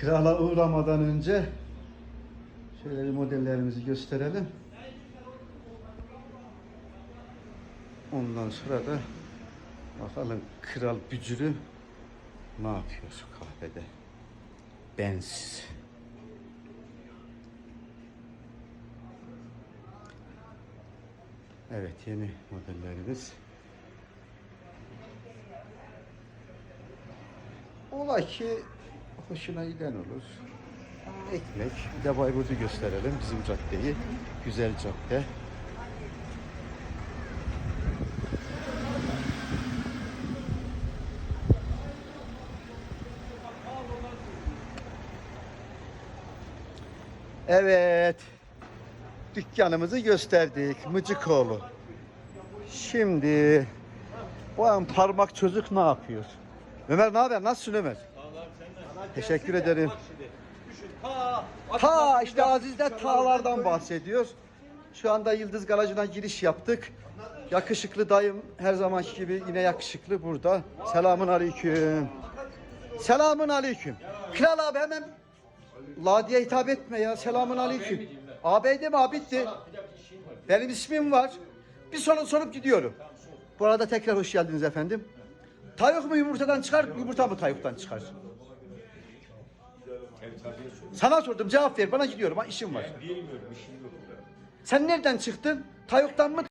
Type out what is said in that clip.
Krala uğramadan önce şöyle bir modellerimizi gösterelim. Ondan sonra da bakalım kral bücürü ne yapıyor kahvede? Bensiz. Evet yeni modellerimiz. Ola ki hoşuna giden olur. Ekmek. Bir de Bayburt'u gösterelim. Bizim caddeyi. Güzel cadde. Evet. Dükkanımızı gösterdik. Mıcıkoğlu. Şimdi bu an parmak çocuk ne yapıyor? Ömer ne haber? Nasılsın Ömer? Teşekkür ederim. Ta işte Aziz'de tağlardan bahsediyor. Şu anda Yıldız Garajı'na giriş yaptık. Yakışıklı dayım her zamanki gibi yine yakışıklı burada. Selamun aleyküm. Selamun aleyküm. Kral abi hemen La diye hitap etme ya. Selamun aleyküm. Ağabey mi abitti? Benim ismim var. Bir soru sorup gidiyorum. Bu arada tekrar hoş geldiniz efendim. Tavuk mu yumurtadan çıkar, yumurta mı tavuktan çıkar? Sana sordum cevap ver bana gidiyorum ha işim var. Bilmiyorum işim yok. Sen nereden çıktın? Tavuktan mı